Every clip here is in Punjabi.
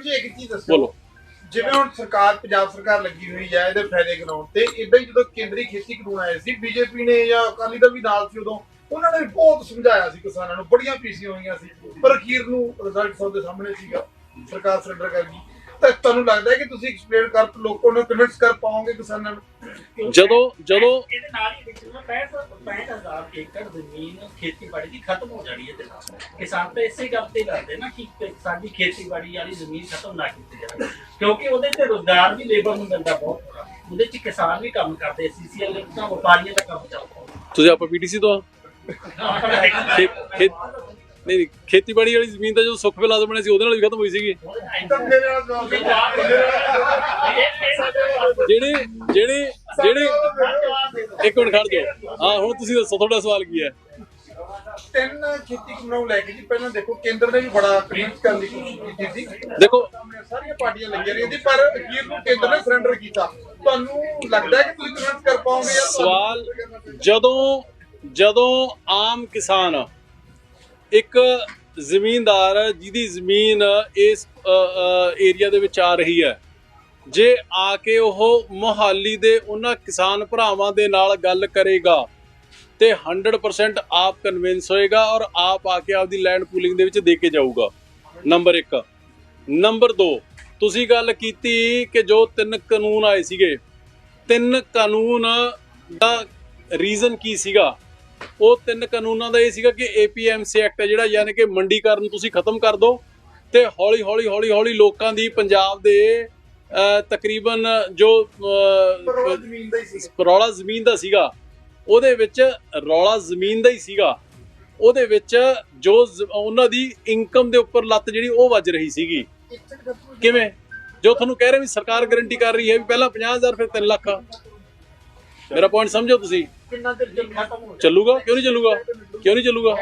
ਜੀ ਇੱਕ ਚੀਜ਼ ਦੱਸੋ। ਬੋਲੋ। ਜਿਵੇਂ ਹੁਣ ਸਰਕਾਰ ਪੰਜਾਬ ਸਰਕਾਰ ਲੱਗੀ ਹੋਈ ਹੈ ਇਹਦੇ ਫਾਇਦੇ ਗਿਣਾਉਣ ਤੇ ਇਦਾਂ ਹੀ ਜਦੋਂ ਕੇਂਦਰੀ ਖੇਤੀ ਕਾਨੂੰਨ ਆਏ ਸੀ ਬੀਜੇਪੀ ਨੇ ਜਾਂ ਅਕਾਲੀ ਦਲ ਵੀ ਨਾਲ ਸੀ ਉਦੋਂ ਉਹਨਾਂ ਨੇ ਬਹੁਤ ਸਮਝਾਇਆ ਸੀ ਕਿਸਾਨਾਂ ਨੂੰ ਬੜੀਆਂ ਪੀਸੀਆਂ ਹੋਈਆਂ ਸੀ। ਪਰ ਅਖੀਰ ਨੂੰ ਰਿਜ਼ਲਟ ਸਭ ਦੇ ਸਾਹਮਣੇ ਸੀਗਾ ਸਰਕਾਰ ਸਰੈਂਡਰ ਕਰ ਗਈ। ਤਾਂ ਤੁਹਾਨੂੰ ਲੱਗਦਾ ਹੈ ਕਿ ਤੁਸੀਂ ਐਕਸਪਲੇਨ ਕਰ ਲੋਕਾਂ ਨੂੰ ਕਨਵਿੰਸ ਕਰ ਪਾਓਗੇ ਕਿਸਾਨਾਂ ਨੂੰ? ਜਦੋਂ ਜਦੋਂ ਇਹਦੇ ਨਾਲ ਹੀ ਵਿੱਚ ਨਾ 65 65000 ਏਕੜ ਜ਼ਮੀਨ ਖੇਤੀਬਾੜੀ ਦੀ ਖਤਮ ਹੋ ਜਾਣੀ ਹੈ ਨਾਲ। ਕਿਸਾਨ ਤਾਂ ਇਸੇ ਗੱਲ ਤੇ ਲੜਦੇ ਨਾ ਕਿ ਸਾਡੀ ਖੇਤੀਬਾੜੀ ਵਾਲੀ ਜ਼ਮੀਨ ਖਤਮ ਨਾ ਕੀਤੀ ਜਾਵੇ। ਕਿਉਂਕਿ ਉਹਦੇ ਤੇ ਰੋਜ਼ਗਾਰ ਵੀ ਲੇਬਰ ਨੂੰ ਮਿਲਦਾ ਬਹੁਤ ਬੜਾ। ਉਹਦੇ ਚ ਕਿਸਾਨ ਵੀ ਕੰਮ ਕਰਦੇ ਸੀਸੀਐਲ ਦਾ ਵਪਾਰੀਆਂ ਦਾ ਕੰਮ ਚੱਲਦਾ। ਤੁਸੀਂ ਆਪਾਂ ਪੀਟੀਸੀ ਤੋਂ ਨਹੀਂ ਖੇਤੀਬਾੜੀ ਵਾਲੀ ਜ਼ਮੀਨ ਤਾਂ ਜਦੋਂ ਸੁੱਖ ਵਿਲਾਸ ਬਣੇ ਸੀ ਉਹਦੇ ਨਾਲ ਵੀ ਖਤਮ ਹੋਈ ਸੀਗੀ। ਤਾਂ। ਜਿਹੜੇ ਜਿਹੜੇ ਜਿਹੜੇ ਇੱਕ ਮਿੰਟ ਖੜ ਜਾਓ। ਹਾਂ ਹੁਣ ਤੁਸੀਂ ਦੱਸੋ ਤੁਹਾਡਾ ਸਵਾਲ ਕੀ ਹੈ? ਤਿੰਨ ਖੇਤੀ ਕਾਨੂੰਨ ਲੈ ਕੇ ਜੀ ਪਹਿਲਾਂ ਦੇਖੋ ਕੇਂਦਰ ਨੇ ਵੀ ਬੜਾ ਕਨਵਿੰਸ ਕਰਨ ਦੀ ਕੋਸ਼ਿਸ਼ ਕੀਤੀ ਸੀ। ਦੇਖੋ ਸਾਹਮਣੇ ਸਾਰੀਆਂ ਪਾਰਟੀਆਂ ਲੱਗੀਆਂ ਰਹੀਆਂ ਸੀ ਪਰ ਅਖੀਰ ਨੂੰ ਕੇਂਦਰ ਨੇ ਸਰੈਂਡਰ ਕੀਤਾ। ਤੁਹਾਨੂੰ ਲੱਗਦਾ ਹੈ ਕਿ ਤੁਸੀਂ ਕਨਵਿੰਸ ਕਰ ਪਾਓਗੇ ਜਾਂ ਸਵਾਲ? ਜਦੋਂ ਜਦੋਂ ਆਮ ਕਿਸਾਨ ਇੱਕ ਜ਼ਮੀਂਦਾਰ ਜਿਹਦੀ ਜ਼ਮੀਨ ਇਸ ਏਰੀਆ ਦੇ ਵਿੱਚ ਆ ਰਹੀ ਹੈ ਜੇ ਆ ਕੇ ਉਹ ਮੋਹਾਲੀ ਦੇ ਉਹਨਾਂ ਕਿਸਾਨ ਭਰਾਵਾਂ ਦੇ ਨਾਲ ਗੱਲ ਕਰੇਗਾ ਤੇ 100% ਆਪ ਕਨਵਿੰਸ ਹੋਏਗਾ ਔਰ ਆਪ ਆ ਕੇ ਆਪਦੀ ਲੈਂਡ ਪੂਲਿੰਗ ਦੇ ਵਿੱਚ ਦੇ ਕੇ ਜਾਊਗਾ। ਨੰਬਰ 1 ਨੰਬਰ 2 ਤੁਸੀਂ ਗੱਲ ਕੀਤੀ ਕਿ ਜੋ ਤਿੰਨ ਕਾਨੂੰਨ ਆਏ ਸੀਗੇ, ਤਿੰਨ ਕਾਨੂੰਨ ਦਾ ਰੀਜ਼ਨ ਕੀ ਸੀਗਾ? ਉਹ ਤਿੰਨ ਕਾਨੂੰਨਾਂ ਦਾ ਇਹ ਸੀਗਾ ਕਿ APMC ਐਕਟ ਹੈ ਜਿਹੜਾ, ਯਾਨੀ ਕਿ ਮੰਡੀਕਰਨ ਤੁਸੀਂ ਖਤਮ ਕਰ ਦਿਓ ਤੇ ਹੌਲੀ ਹੌਲੀ ਹੌਲੀ ਹੌਲੀ ਲੋਕਾਂ ਦੀ ਪੰਜਾਬ ਦੇ ਤਕਰੀਬਨ ਜੋ ਰੌਲਾ ਜ਼ਮੀਨ ਦਾ ਸੀਗਾ। ਉਹਦੇ ਵਿੱਚ ਰੌਲਾ ਜ਼ਮੀਨ ਦਾ ਹੀ ਸੀਗਾ। ਉਹਦੇ ਵਿੱਚ ਜੋ ਉਹਨਾਂ ਦੀ ਇਨਕਮ ਦੇ ਉੱਪਰ ਲੱਤ ਜਿਹੜੀ ਉਹ ਵੱਜ ਰਹੀ ਸੀਗੀ। ਕਿਵੇਂ? ਜੋ ਤੁਹਾਨੂੰ ਕਹਿ ਰਹੇ ਵੀ ਸਰਕਾਰ ਗਾਰੰਟੀ ਕਰ ਰਹੀ ਹੈ ਵੀ ਪਹਿਲਾਂ 50000 ਫਿਰ 3 ਲੱਖ। ਮੇਰਾ ਪੁਆਇੰਟ ਸਮਝੋ ਤੁਸੀਂ। ਕਿੰਨਾ ਚਿਰ ਜਲ ਖਤਮ ਹੋ ਚੱਲੂਗਾ? ਕਿਉਂ ਨਹੀਂ ਚੱਲੂਗਾ? ਕਿਉਂ ਨਹੀਂ ਚੱਲੂਗਾ?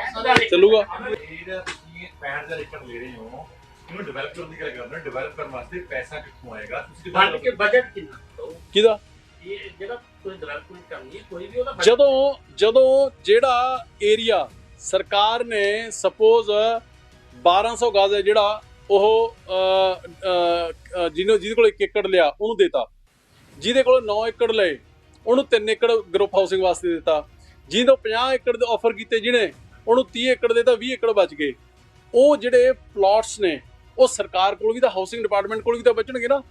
ਚੱਲੂਗਾ। ਜਿਹੜਾ ਤੁਸੀਂ 65000 ਏਕੜ ਲੈ ਰਹੇ ਹੋ। ਇਹਨੂੰ ਡਿਵੈਲਪ ਕਰਨ ਦੀ ਗੱਲ ਕਰ ਰਹੇ ਹੋ ਡਿਵੈਲਪ ਕਰਨ ਵਾਸਤੇ ਪੈਸਾ ਕਿੱਥੋਂ ਆਏਗਾ? ਤੁਸੀਂ ਵੰਡ ਕਿੱਥੋਂ ਕੇ ਬਜਟ ਕਿੰਨਾ? ਦੋ ਕਿਹਦਾ? ਇਹ ਜਿਹੜਾ ਕੋਈ ਡਿਵੈਲਪਮੈਂਟ ਕਰਨੀ ਹੈ ਕੋਈ ਵੀ ਉਹਦਾ budget ਜਦੋਂ ਜਦੋਂ ਜਿਹੜਾ ਏਰੀਆ ਸਰਕਾਰ ਨੇ ਸਪੋਜ਼ 1200 ਗਜ਼ ਹੈ ਜਿਹੜਾ ਉਹ ਅਹ, ਅਹ, ਅਹ, ਜਿਹਨੂੰ ਜਿਹਦੇ ਕੋਲ 1 ਏਕੜ ਲਿਆ ਉਹਨੂੰ ਦੇਤਾ। ਜਿਹਦੇ ਕੋਲ 9 ਏਕੜ ਲਏ ਉਹਨੂੰ 3 ਏਕੜ ਗਰੁੱਪ ਹਾਊਸਿੰਗ ਵਾਸਤੇ ਦਿੱਤਾ। ਜਿਹਨੂੰ 50 ਏਕੜ ਦੇ ਆਫਰ ਕੀਤੇ ਜਿਹਨੇ ਉਹਨੂੰ 30 ਏਕੜ ਦੇਤਾ 20 ਏਕੜ ਬਚ ਗਏ। ਉਹ ਜਿਹੜੇ ਪਲਾਟਸ ਨੇ ਉਹ ਸਰਕਾਰ ਕੋਲ ਵੀ ਤਾਂ ਹਾਊਸਿੰਗ ਡਿਪਾਰਟਮੈਂਟ ਕੋਲ ਵੀ ਤਾਂ ਬਚਣਗੇ ਨਾ।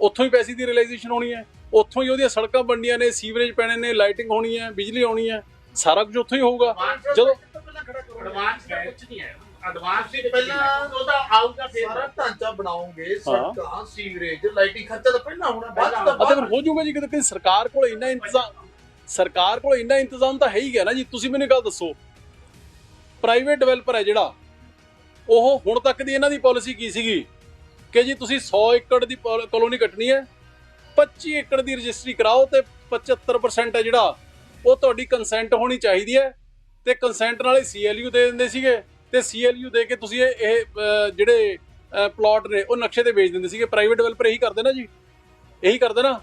ਉੱਥੋਂ ਹੀ ਪੈਸੇ ਦੀ ਰਿਅਲਾਈਜੇਸ਼ਨ ਹੋਣੀ ਹੈ। ਉੱਥੋਂ ਹੀ ਉਹਦੀਆਂ ਸੜਕਾਂ ਬਣਨੀਆਂ ਨੇ ਸੀਵਰੇਜ ਪੈਣੇ ਨੇ ਲਾਈਟਿੰਗ ਹੋਣੀ ਹੈ ਬਿਜਲੀ ਆਉਣੀ ਹੈ ਸਾਰਾ ਕੁਝ ਉੱਥੋਂ ਹੀ ਹੋਊਗਾ। ਜਦੋਂ ਪਹਿਲਾਂ ਖੜਾ ਕਰੋ। ਐਡਵਾਂਸ ਦਾ ਕੁਝ ਨਹੀਂ ਹੈ। ਐਡਵਾਂਸ ਦੇ ਪਹਿਲਾਂ ਉਹਦਾ ਆਊਗਾ ਫਿਰ ਸਾਰਾ ਢਾਂਚਾ ਬਣਾਓਗੇ ਸੜਕਾਂ ਸੀਵਰੇਜ ਲਾਈਟਿੰਗ ਖਰਚਾ ਤਾਂ ਪਹਿਲਾਂ ਹੋਣਾ ਬਾਅਦ ਚ ਤਾਂ ਅਤੇ ਬਾਅਦ ਫਿਰ ਹੋ ਜਾਊਗਾ ਜੀ ਕਿਤੇ ਕਿਤੇ ਸਰਕਾਰ ਕੋਲ ਇੰਨਾ ਇੰਤਜ਼ਾਮ ਸਰਕਾਰ ਕੋਲ ਇੰਨਾ ਇੰਤਜ਼ਾਮ ਤਾਂ ਹੈ ਹੀ ਗਿਆ ਨਾ ਜੀ। ਤੁਸੀਂ ਮੈਨੂੰ ਗੱਲ ਦੱਸੋ। ਪ੍ਰਾਈਵੇਟ ਡਿਵੈਲਪਰ ਹੈ ਜਿਹੜਾ ਉਹ ਹੁਣ ਤੱਕ ਦੀ ਇਹਨਾਂ ਦੀ ਪਾਲਿਸੀ ਕੀ ਸੀਗੀ? ਕਿ ਜੀ ਤੁਸੀਂ 100 ਏਕੜ ਦੀ ਕਲੋਨੀ ਕੱਟਣੀ ਹੈ 25 ਏਕੜ ਦੀ ਰਜਿਸਟਰੀ ਕਰਾਓ ਤੇ 75% ਹੈ ਜਿਹੜਾ ਉਹ ਤੁਹਾਡੀ ਕੰਸੈਂਟ ਹੋਣੀ ਚਾਹੀਦੀ ਹੈ ਤੇ ਕੰਸੈਂਟ ਨਾਲੇ ਸੀਐਲਯੂ ਦੇ ਦਿੰਦੇ ਸੀਗੇ ਤੇ ਸੀਐਲਯੂ ਦੇ ਕੇ ਤੁਸੀਂ ਇਹ ਜਿਹੜੇ ਪਲਾਟ ਨੇ ਉਹ ਨਕਸ਼ੇ ਤੇ ਵੇਚ ਦਿੰਦੇ ਸੀਗੇ। ਪ੍ਰਾਈਵੇਟ ਡਿਵੈਲਪਰ ਇਹੀ ਕਰਦੇ ਨਾ ਜੀ? ਇਹੀ ਕਰਦੇ ਨਾ?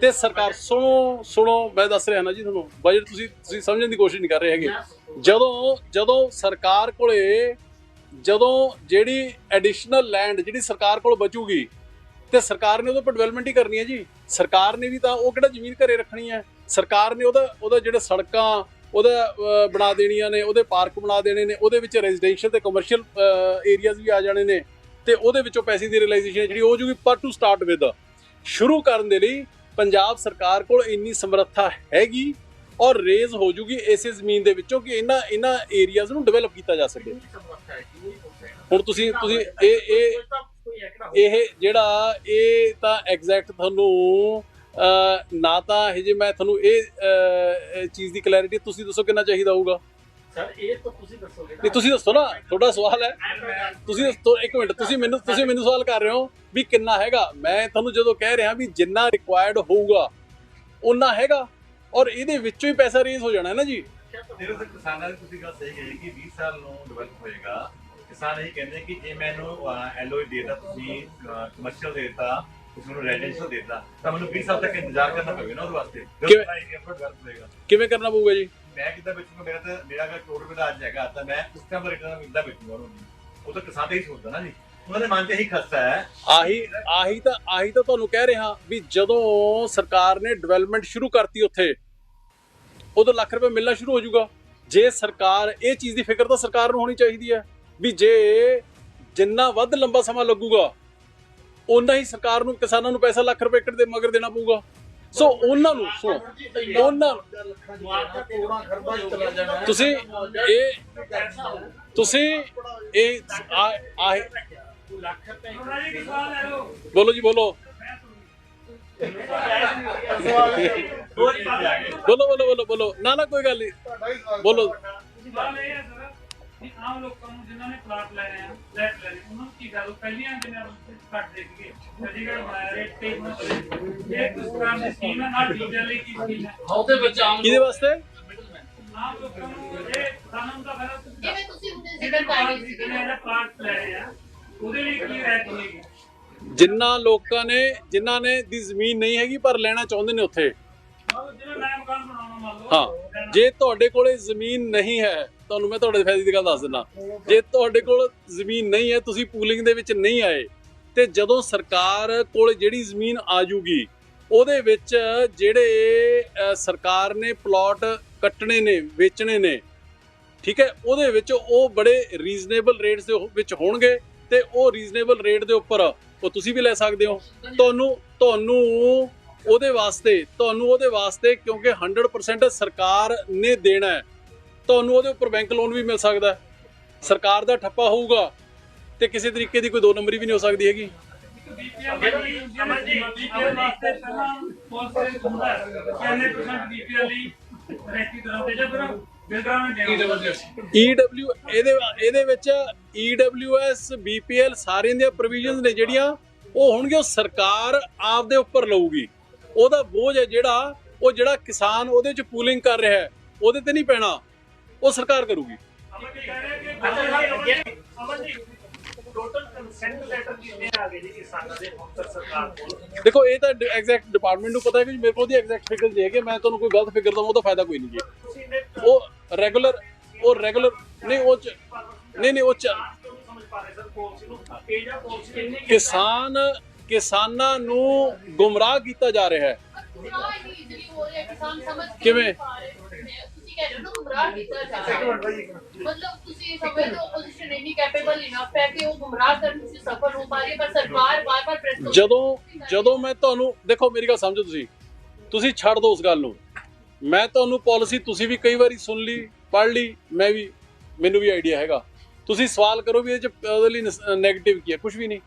ਤੇ ਸਰਕਾਰ ਸੁਣੋ ਸੁਣੋ ਮੈਂ ਦੱਸ ਰਿਹਾ ਨਾ ਜੀ ਤੁਹਾਨੂੰ ਬਜਟ ਤੁਸੀਂ ਤੁਸੀਂ ਸਮਝਣ ਦੀ ਕੋਸ਼ਿਸ਼ ਨਹੀਂ ਕਰ ਰਹੇ ਹੈਗੇ। ਜਦੋਂ ਜਦੋਂ ਸਰਕਾਰ ਕੋਲੇ ਜਦੋਂ ਜਿਹੜੀ ਐਡੀਸ਼ਨਲ ਲੈਂਡ ਜਿਹੜੀ ਸਰਕਾਰ ਕੋਲ ਬਚੂਗੀ ਤੇ ਸਰਕਾਰ ਨੇ ਉਹਦੇ ਪਰ ਡਿਵੈਲਪਮੈਂਟ ਹੀ ਕਰਨੀ ਹੈ ਜੀ। ਸਰਕਾਰ ਨੇ ਵੀ ਤਾਂ ਉਹ ਕਿਹੜਾ ਜ਼ਮੀਨ ਘਰੇ ਰੱਖਣੀ ਹੈ? ਸਰਕਾਰ ਨੇ ਉਹਦਾ ਉਹਦਾ ਜਿਹੜੇ ਸੜਕਾਂ ਉਹਦਾ ਬਣਾ ਦੇਣੀਆਂ ਨੇ, ਉਹਦੇ ਪਾਰਕ ਬਣਾ ਦੇਣੇ ਨੇ, ਉਹਦੇ ਵਿੱਚ ਰੈਜ਼ੀਡੈਂਸ਼ੀਅਲ ਤੇ ਕਮਰਸ਼ੀਅਲ ਏਰੀਆਜ਼ ਵੀ ਆ ਜਾਣੇ ਨੇ ਤੇ ਉਹਦੇ ਵਿੱਚੋਂ ਪੈਸੇ ਦੀ ਰਿਅਲਾਈਜੇਸ਼ਨ ਜਿਹੜੀ ਹੋ ਜੂਗੀ ਪਰ ਟੂ ਸਟਾਰਟ ਵਿਦ ਸ਼ੁਰੂ ਕਰਨ ਦੇ ਲਈ ਪੰਜਾਬ ਸਰਕਾਰ ਕੋਲ ਇੰਨੀ ਸਮਰੱਥਾ ਹੈਗੀ ਔਰ ਰੇਜ਼ ਹੋ ਜੂਗੀ ਇਸੇ ਜ਼ਮੀਨ ਦੇ ਵਿੱਚੋਂ ਕਿ ਇਹਨਾਂ ਇਹਨਾਂ ਏਰੀਆਜ਼ ਨੂੰ ਡਿਵੈਲਪ ਕੀਤਾ ਜਾ ਸਕੇ। ਹੁਣ ਤੁਸੀਂ ਤੁਸੀਂ ਇਹ ਇਹ ਇਹ ਜਿਹੜਾ ਇਹ ਤਾਂ ਐਗਜ਼ੈਕਟ ਤੁਹਾਨੂੰ ਨਾ ਤਾਂ ਇਹ ਜੇ ਮੈਂ ਤੁਹਾਨੂੰ ਇਹ ਚੀਜ਼ ਦੀ ਕਲੈਰਿਟੀ ਤੁਸੀਂ ਦੱਸੋ ਕਿੰਨਾ ਚਾਹੀਦਾ ਹੋਊਗਾ? ਸਰ ਇਹ ਤਾਂ ਤੁਸੀਂ ਦੱਸੋਗੇ ਨਹੀਂ ਤੁਸੀਂ ਦੱਸੋ ਨਾ ਤੁਹਾਡਾ ਸਵਾਲ ਹੈ। ਤੁਸੀਂ ਦੱਸੋ ਇੱਕ ਮਿੰਟ ਤੁਸੀਂ ਮੈਨੂੰ ਤੁਸੀਂ ਮੈਨੂੰ ਸਵਾਲ ਕਰ ਰਹੇ ਹੋ ਵੀ ਕਿੰਨਾ ਹੈਗਾ? ਮੈਂ ਤੁਹਾਨੂੰ ਜਦੋਂ ਕਹਿ ਰਿਹਾ ਵੀ ਜਿੰਨਾ ਰਿਕੁਆਇਰਡ ਹੋਊਗਾ ਉਨਾ ਹੈਗਾ। ਔਰ ਇਹਦੇ ਵਿੱਚੋਂ ਹੀ ਪੈਸਾ ਰੇਜ਼ ਹੋ ਜਾਣਾ ਹੈ ਨਾ ਜੀ। ਸਰ ਕਿਸਾਨਾਂ ਦੀ ਤੁਸੀਂ ਗੱਲ ਸਹੀ ਕਹੀ ਕਿ 20 ਸਾਲ ਨੂੰ ਡਿਵੈਲਪ ਹੋਏਗਾ। ਕਿਸਾਨ ਇਹ ਕਹਿੰਦੇ ਕਿ ਜੇ ਮੈਨੂੰ ਐਲਓਏ ਦੇਤਾ ਤੁਸੀਂ ਕਮਰਸ਼ੀਅਲ ਦੇਤਾ ਤੁਸੀਂ ਮੈਨੂੰ ਰੈਜ਼ੀਡੈਂਸ਼ੀਅਲ ਦੇਤਾ ਤਾਂ ਮੈਨੂੰ 20 ਸਾਲ ਤੱਕ ਇੰਤਜ਼ਾਰ ਕਰਨਾ ਪਵੇਗਾ ਨਾ ਉਹਦੇ ਵਾਸਤੇ। ਕਿਵੇਂ? ਕਰਨਾ ਪਊਗਾ ਜੀ? ਮੈਂ ਕਿੱਦਾਂ ਵੇਚੂਗਾ? ਮੇਰਾ ਤਾਂ ਮੇਰਾ ਅਗਰ ਕਰੋੜ ਰੁਪਏ ਦਾ ਅੱਜ ਹੈਗਾ ਤਾਂ ਮੈਂ ਉਸ ਟਾਈਮ ਦਾ ਰਿਟਰਨ ਕਿੱਦਾਂ ਵੇਚੂਗਾ ਉਹਨੂੰ। ਉਹ ਤਾਂ ਕਿਸਾਨ ਤੇ ਹੀ ਸੋਚਦਾ ਨਾ ਜੀ। ਉਹਨਾਂ ਦੇ ਮਨ 'ਚ ਇਹੀ ਖਸਤਾ ਹੈ। ਆਹੀ ਆਹੀ ਤਾਂ ਆਹੀ ਤਾਂ ਤੁਹਾਨੂੰ ਕਹਿ ਰਿਹਾ ਵੀ ਜਦੋਂ ਸਰਕਾਰ ਨੇ ਡਿਵੈਲਪਮੈਂਟ ਸ਼ੁਰੂ ਕਰਤੀ ਉੱਥੇ, ਉਦੋਂ ਲੱਖ ਰੁਪਏ ਮਿਲਣਾ ਸ਼ੁਰੂ ਹੋ ਜਾਊਗਾ। ਜੇ ਸਰਕਾਰ, ਇਹ ਚੀਜ਼ ਦੀ ਫਿਕਰ ਤਾਂ ਸਰਕਾਰ ਨੂੰ ਹੋਣੀ ਚਾਹੀਦੀ ਹੈ ਵੀ ਜੇ ਜਿੰਨਾ ਵੱਧ ਲੰਬਾ ਸਮਾਂ ਲੱਗੂਗਾ ਉਨਾ ਹੀ ਸਰਕਾਰ ਨੂੰ, ਕਿਸਾਨਾਂ ਨੂੰ ਪੈਸਾ ਲੱਖ ਰੁਪਏ ਏਕੜ ਦੇ ਮਗਰ ਦੇਣਾ ਪਊਗਾ। ਸੋ ਉਹਨਾਂ ਨੂੰ ਸੁਣੋ ਉਹਨਾਂ ਤੁਸੀਂ ਇਹ ਤੁਸੀਂ ਇਹ ਲੱਖ ਰੁਪਏ ਬੋਲੋ ਜੀ ਬੋਲੋ। ਬੋਲੋ ਬੋਲੋ ਬੋਲੋ ਬੋਲੋ। ਨਾ ਨਾ ਕੋਈ ਗੱਲ ਨਹੀਂ ਬੋਲੋ। ਸਵਾਲ ਇਹ ਹੈ ਸਰ ਕਿ ਆਮ ਲੋਕਾਂ ਨੂੰ ਜਿਨ੍ਹਾਂ ਨੇ ਪਲਾਟ ਲੈਣੇ ਆ ਲੈਟ ਲੈਣੇ ਉਹਨਾਂ ਨੂੰ ਕੀ ਗੱਲ ਪਹਿਲੀਆਂ ਜਿਨ੍ਹਾਂ ਨੂੰ ਘੱਟ ਦੇ ਕੇ ਚੰਡੀਗੜ੍ਹ ਬਣਾਇਆ ਰੇਟ ਤੇ ਇਹ ਕਿਸ ਤਰ੍ਹਾਂ ਦੀ ਸਕੀਮ ਹੈ? ਨਾ ਡੀਜ਼ਲ ਲਈ ਕੀ ਸਕੀਮ ਹੈ? ਉਹਦੇ ਵਿੱਚ ਆਮ ਕਿਹਦੇ ਵਾਸਤੇ? ਆਮ ਲੋਕਾਂ ਨੂੰ ਇਹ ਕਾਨੂੰਨ ਦਾ ਫਾਇਦਾ ਤੁਸੀਂ ਜਿਵੇਂ ਤੁਸੀਂ ਉਹਦੇ ਜਿਹੜੇ ਜ਼ਿਕਰ ਕਰ ਪਲਾਟ ਰਹੇ ਸੀ ਜਿਹਨੇ ਇਹਦਾ ਪਲਾਟ ਲੈਣੇ ਆ ਉਹਦੇ ਲਈ ਕੀ ਰੈਟ ਹੋਏਗੀ ਜਿੰਨਾ ਲੋਕਾਂ ਨੇ ਜਿਨ੍ਹਾਂ ਨੇ ਦੀ ਜ਼ਮੀਨ ਨਹੀਂ ਹੈਗੀ ਪਰ ਲੈਣਾ ਚਾਹੁੰਦੇ ਨੇ ਉੱਥੇ। ਹਾਂ। ਜੇ ਤੁਹਾਡੇ ਕੋਲੇ ਜ਼ਮੀਨ ਨਹੀਂ ਹੈ ਤੁਹਾਨੂੰ ਮੈਂ ਤੁਹਾਡੇ ਫਾਇਦੇ ਦੀ ਗੱਲ ਦੱਸ ਦਿੰਦਾ। ਜੇ ਤੁਹਾਡੇ ਕੋਲ ਜ਼ਮੀਨ ਨਹੀਂ ਹੈ ਤੁਸੀਂ ਪੂਲਿੰਗ ਦੇ ਵਿੱਚ ਨਹੀਂ ਆਏ ਤੇ ਜਦੋਂ ਸਰਕਾਰ ਕੋਲ ਜਿਹੜੀ ਜ਼ਮੀਨ ਆ ਜੂਗੀ ਉਹਦੇ ਵਿੱਚ ਜਿਹੜੇ ਸਰਕਾਰ ਨੇ ਪਲਾਟ ਕੱਟਣੇ ਨੇ ਵੇਚਣੇ ਨੇ ਠੀਕ ਹੈ ਉਹਦੇ ਵਿੱਚ ਉਹ ਬੜੇ ਰੀਜ਼ਨੇਬਲ ਰੇਟਸ ਦੇ ਵਿੱਚ ਹੋਣਗੇ। ਤੇ ਉਹ ਰੀਜ਼ਨੇਬਲ ਰੇਟ ਦੇ ਉੱਪਰ ਉਹ ਤੁਸੀਂ ਵੀ ਲੈ ਸਕਦੇ ਹੋ। ਤੁਹਾਨੂੰ ਤੁਹਾਨੂੰ ਉਹਦੇ ਵਾਸਤੇ, ਤੁਹਾਨੂੰ ਉਹਦੇ ਵਾਸਤੇ ਕਿਉਂਕਿ 100% ਸਰਕਾਰ ਨੇ ਦੇਣਾ ਹੈ। ਤੁਹਾਨੂੰ ਉਹਦੇ ਉੱਪਰ ਬੈਂਕ ਲੋਨ ਵੀ ਮਿਲ ਸਕਦਾ ਹੈ। ਸਰਕਾਰ ਦਾ ਠੱਪਾ ਹੋਊਗਾ ਤੇ ਕਿਸੇ ਤਰੀਕੇ ਦੀ ਕੋਈ ਦੋ ਨੰਬਰੀ ਵੀ ਨਹੀਂ ਹੋ ਸਕਦੀ ਹੈਗੀ। ਬੀਪੀਐਲ ਪਰਸੈਂਟ ਬੀਪੀਐਲ ਲਈ ਰੈਂਟੀ ਦਰਾਂ ਤੇ ਜਾਂ ਫਿਰ ਬਿਲਡਰਾਂ ਇਹਦੇ ਇਹਦੇ ਵਿੱਚ EWS, BPL ਸਾਰੀਆਂ ਦੀਆਂ ਪ੍ਰੋਵੀਜ਼ਨਸ ਨੇ ਜਿਹੜੀਆਂ, ਉਹ ਹੋਣਗੇ ਉਹ ਸਰਕਾਰ ਆਪਦੇ ਉੱਪਰ ਲਊਗੀ। ਉਹਦਾ ਬੋਝ ਹੈ ਜਿਹੜਾ, ਉਹ ਜਿਹੜਾ ਕਿਸਾਨ ਉਹਦੇ ਚ ਪੂਲਿੰਗ ਕਰ ਰਿਹਾ ਹੈ, ਉਹਦੇ ਤੇ ਨਹੀਂ ਪੈਣਾ। ਉਹ ਸਰਕਾਰ ਕਰੂਗੀ। ਦੇਖੋ, ਇਹ ਤਾਂ ਐਗਜ਼ੈਕਟ ਡਿਪਾਰਟਮੈਂਟ ਨੂੰ ਪਤਾ ਹੈ ਕਿ ਮੇਰੇ ਕੋਲ ਦੀ ਐਗਜ਼ੈਕਟ ਫਿਗਰ ਨਹੀਂ ਹੈਗੇ, ਮੈਂ ਤੁਹਾਨੂੰ ਕੋਈ ਗਲਤ ਫਿਗਰ ਦਵਾਂ, ਉਹਦਾ ਫਾਇਦਾ ਕੋਈ ਨਹੀਂ ਜੀ। ਉਹ ਰੈਗੂਲਰ ਉਹ ਰੈਗੂਲਰ ਨਹੀਂ, ਉਹ ਚ, ਨਹੀਂ ਨਹੀਂ, ਉਹ ਚ ਕਿਸਾਨ, ਕਿਸਾਨਾਂ ਨੂੰ ਗੁੰਮਰਾਹ ਕੀਤਾ ਜਾ ਰਿਹਾ ਹੈ। ਕਿਵੇਂ? ਮਤਲਬ ਤੁਸੀਂ ਸਮਝਦੇ ਹੋ ਆਪੋਜੀਸ਼ਨ ਇੰਨੀ ਕੈਪੇਬਲ ਇਨਫ ਹੈ ਕਿ ਉਹ ਗੁਮਰਾਹ ਕਰਨ ਵਿੱਚ ਸਫਲ ਹੋ ਪਾ ਰਹੀ ਪਰ ਸਰਕਾਰ ਬਾਰ-ਬਾਰ ਜਦੋਂ ਜਦੋਂ ਮੈਂ ਤੁਹਾਨੂੰ, ਦੇਖੋ ਮੇਰੀ ਗੱਲ ਸਮਝੋ ਤੁਸੀਂ। ਤੁਸੀਂ ਛੱਡ ਦਿਓ ਉਸ ਗੱਲ ਨੂੰ। ਮੈਂ ਤੁਹਾਨੂੰ ਪਾਲਿਸੀ ਤੁਸੀਂ ਵੀ ਕਈ ਵਾਰੀ ਸੁਣ ਲਈ, ਪੜ੍ਹ ਲਈ, ਮੈਂ ਵੀ, ਮੈਨੂੰ ਵੀ ਆਈਡੀਆ ਹੈਗਾ। ਤੁਸੀਂ ਸਵਾਲ ਕਰੋ ਵੀ ਇਹ ਚ ਉਹਦੇ ਲਈ ਨੈਗੇਟਿਵ ਕੀ ਹੈ ਕੁਝ ਵੀ ਨਹੀਂ।